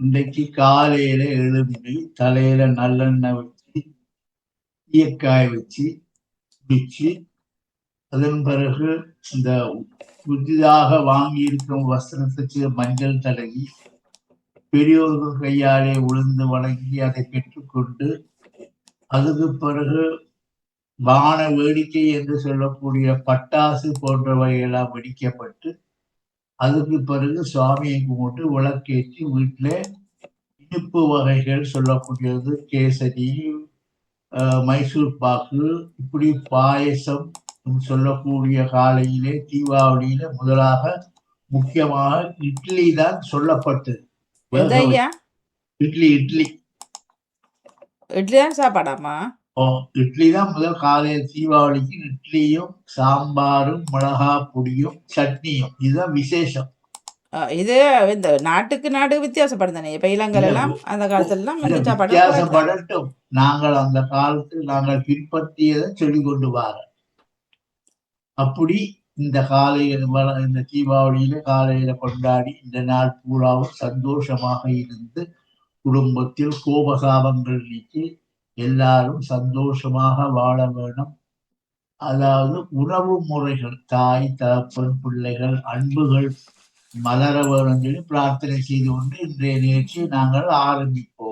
இன்றைக்கு காலையில எழும்பி தலையில நல்லெண்ணெய் வச்சு ஈயக்காய வச்சு குளிச்சு அதன் பிறகு இந்த புதிதாக வாங்கி இருக்கும் வஸ்திரத்துக்கு மஞ்சள் தடவி பெரியோர்கள் கையாலே உளுந்து வணங்கி அதை பெற்றுக்கொண்டு அதுக்கு பிறகு வான வேடிக்கை என்று சொல்லக்கூடிய பட்டாசு போன்றவையெல்லாம் வெடிக்கப்பட்டு அதுக்கு பிறகு சுவாமியை கும்பிட்டு விளக்கேற்றி வீட்டில் இனிப்பு வகைகள் சொல்லக்கூடியது கேசரி மைசூர் பாக்கு இப்படி பாயசம் சொல்லக்கூடிய காலையிலே தீபாவளியில முதலாக முக்கியமாக இட்லி தான் சொல்லப்பட்டது. இட்லி இட்லி. இட்லி தான் சாப்பாடாமா இட்லி தான் முதல் காலையில் தீபாவளிக்கு இட்லியும் சாம்பாரும் மிளகா பொடியும் சட்னியும். இதுதான் விசேஷம். இது இந்த நாட்டுக்கு நாடு வித்தியாசப்படுதானே இப்ப இளங்கல் எல்லாம் அந்த காலத்துல எல்லாம் இந்த சாப்பாடு வித்தியாசப்படட்டும். நாங்கள் அந்த காலத்தில் நாங்கள் பின்பற்றியதை சொல்லிக் கொண்டு வார அப்படி இந்த காலையில் இந்த தீபாவளியில காலையில கொண்டாடி இந்த நாள் பூராவும் சந்தோஷமாக இருந்து குடும்பத்தில் கோபசாபங்கள் நீக்கி எல்லாரும் சந்தோஷமாக வாழ வேணும். அதாவது உறவு முறைகள் தாய் தகப்பன் பிள்ளைகள் அன்புகள் மலர வேணும் சொல்லி பிரார்த்தனை செய்து கொண்டு இன்றைய நிகழ்ச்சியை நாங்கள் ஆரம்பிப்போம்.